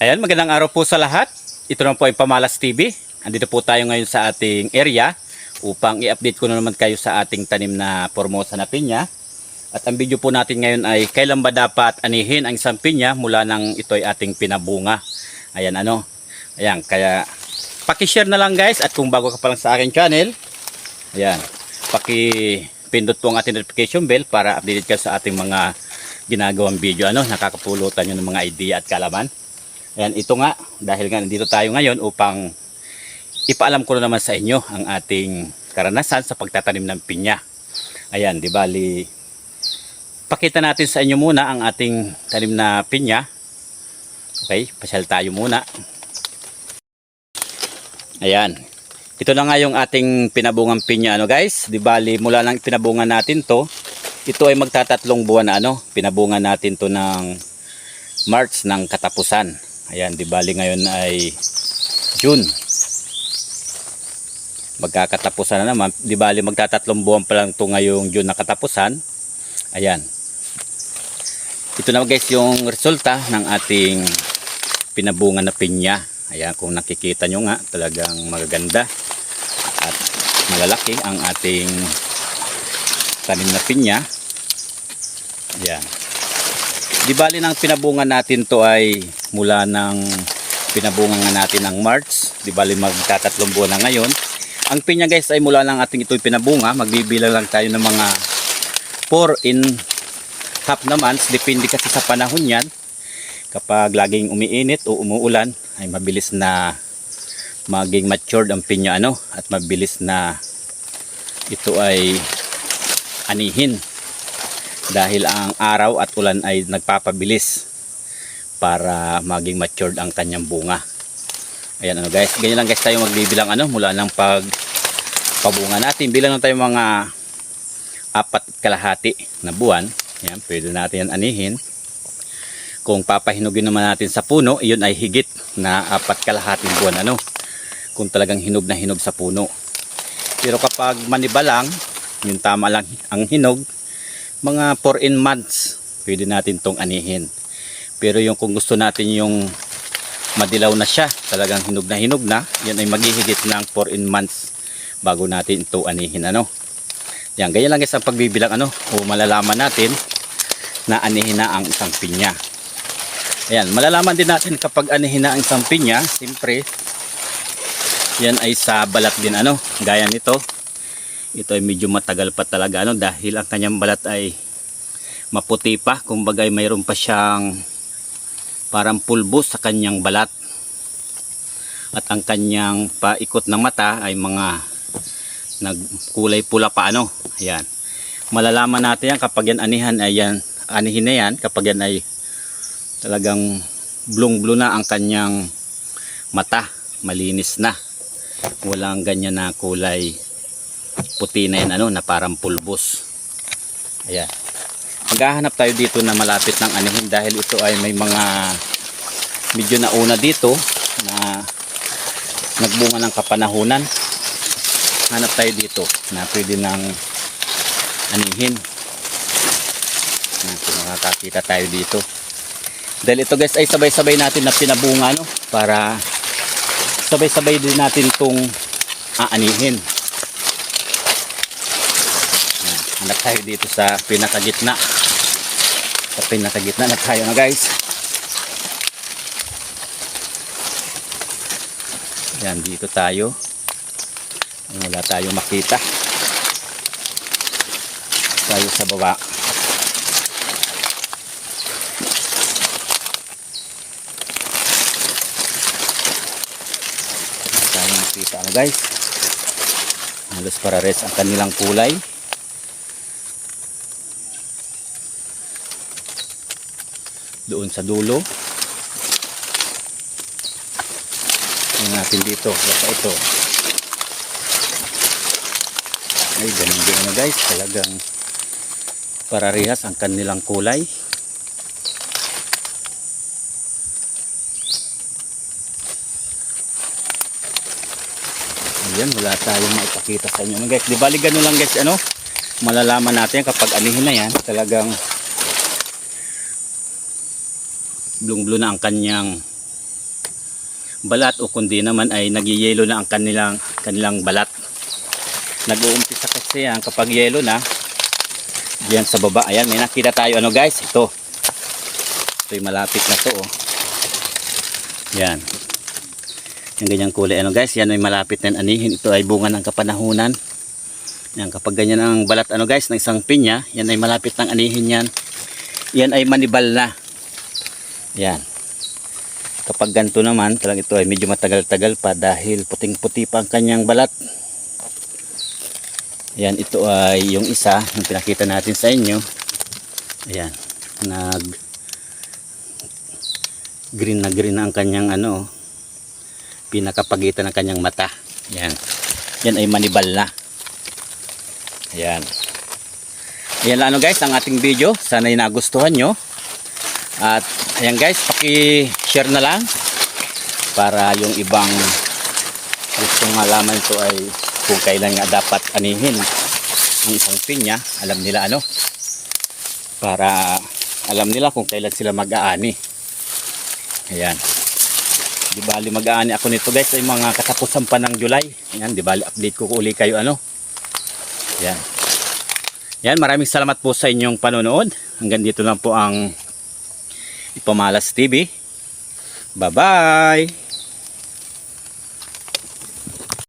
Ayan, magandang araw po sa lahat. Ito naman po ay Pamalas TV. Andito po tayo ngayon sa ating area upang i-update ko na naman kayo sa ating tanim na Formosa na pinya. At ang video po natin ngayon ay kailan ba dapat anihin ang isang pinya mula nang ito ay ating pinabunga. Ayan ano. Ayan, kaya paki-share na lang guys at kung bago ka pa lang sa aking channel, ayan, paki-pindot po ang ating notification bell para updated ka sa ating mga ginagawang video ano, nakakapulutan nyo ng mga idea at kalaman. Ayan, ito nga, dahil nga nandito tayo ngayon upang ipaalam ko na naman sa inyo ang ating karanasan sa pagtatanim ng pinya. Ayan, di bali, pakita natin sa inyo muna ang ating tanim na pinya. Okay, pasyal tayo muna. Ayan, ito na nga yung ating pinabungang pinya, ano guys. Di bali, mula lang pinabungan natin to, ito ay magtatatlong buwan na ano, pinabungan natin to ng March ng katapusan. Ayan, di bali ngayon ay June. Magkakatapusan na naman. Di bali magtatatlong buwan pa lang to ngayong June na katapusan. Ayan. Ito na guys yung resulta ng ating pinabungan na pinya. Ayan, kung nakikita nyo nga, talagang magaganda at malalaki ang ating tanim na pinya. Ayan. Di bali nang pinabungan natin to ay mula ng pinabungan nga natin ng March. Di bali magtatatlong buwan na ngayon. Ang pinya guys ay mula lang ating ito'y pinabunga. Magbibilang lang tayo ng mga 4 in half na months. Depende kasi sa panahon yan. Kapag laging umiinit o umuulan ay mabilis na maging matured ang pinya ano at mabilis na ito ay anihin dahil ang araw at ulan ay nagpapabilis para maging matured ang kanyang bunga. Ayan ano guys, ganyan lang guys tayo magbibilang ano mula ng pag pabunga natin. Bilang lang tayo mga apat at kalahati na buwan. Yan, pwede natin yan anihin. Kung papahinugin naman natin sa puno, iyon ay higit na apat kalahating buwan ano. Kung talagang hinog na hinog sa puno. Pero kapag maniba lang, yung tama lang ang hinog, mga 4 in months, pwede natin tong anihin. Pero yung kung gusto natin yung madilaw na siya, talagang hinog na hinog na, yan ay maghihigit ng 4 in months bago natin ito anihin ano. Yan, ganyan lang guys ang pagbibilang ano, o malalaman natin na anihin na ang isang pinya. Ayan, malalaman din natin kapag anihin na ang isang pinya, siyempre, yan ay sa balat din ano, gaya nito. Ito ay medyo matagal pa talaga ano, dahil ang kanyang balat ay maputi pa, kumbaga ay mayroon pa siyang parang pulbos sa kanyang balat. At ang kanyang paikot ng mata ay mga nagkulay pula pa ano. Ayan. Malalaman natin yan kapag yan anihan ay yan, anihin na yan kapag yan ay talagang blong blue na ang kanyang mata. Malinis na. Walang ganyan na kulay puti na yan ano na parang pulbos. Ayan. Maghahanap tayo dito na malapit ng anihin dahil ito ay may mga medyo nauna dito na nagbunga ng kapanahunan. Hanap tayo dito na pwede nang anihin. Natin makakakita tayo dito. Dahil ito guys ay sabay-sabay natin na pinabunga no? Para sabay-sabay din natin itong aanihin Hanap tayo dito sa pinakagitna. Sa pinakagitna na tayo na guys? Yan dito tayo. Wala tayong makita. Tayo sa baba. Tayong makita ano guys? Halos para res ang kanilang kulay doon sa dulo. Tingnan natin dito basta ito. Ay ganun din na guys. Talagang pararihas ang kanilang kulay. Ayan wala tayong maipakita sa inyo. Guys di bali ganun lang guys ano? Malalaman natin kapag anihin na yan. Talagang blong blue na ang kanyang balat o kundi naman ay nagyayelo na ang kanilang kanilang balat. Nag-uumpisa kasi yan kapag yelo na diyan sa baba. Ayan, may nakita tayo ano guys, ito. Ito yung malapit na to oh. Yan. Yung ganyang kulay ano guys, yan ay malapit na anihin. Ito ay bunga ng kapanahunan. Yan, kapag ganyan ang balat ano guys, ng isang pinya, yan ay malapit ng anihin yan. Yan ay manibal na. Yan. Kapag ganito naman, talagang ito ay medyo matagal-tagal pa dahil puting-puti pa ang kanyang balat. Yan, ito ay yung isa, yung pinakita natin sa inyo. Ayan, nag green na green na ang kanyang ano, pinakapagitan ng kanyang mata. Yan. Yan ay manibal na. Ayan. Ayan lang ano guys, ang ating video. Sana'y nagustuhan nyo. At ayan guys, paki-share na lang para yung ibang gustong malaman ito ay kung kailan nga dapat anihin ang isang pinya. Alam nila ano. Para alam nila kung kailan sila mag-aani. Ayan. Di bali mag-aani ako nito guys ay mga katapusan pa ng July. Ayan, di bali update ko uli kayo ano. Ayan. Yan, maraming salamat po sa inyong panonood. Hanggang dito lang po ang Ipamalas TV. Bye-bye!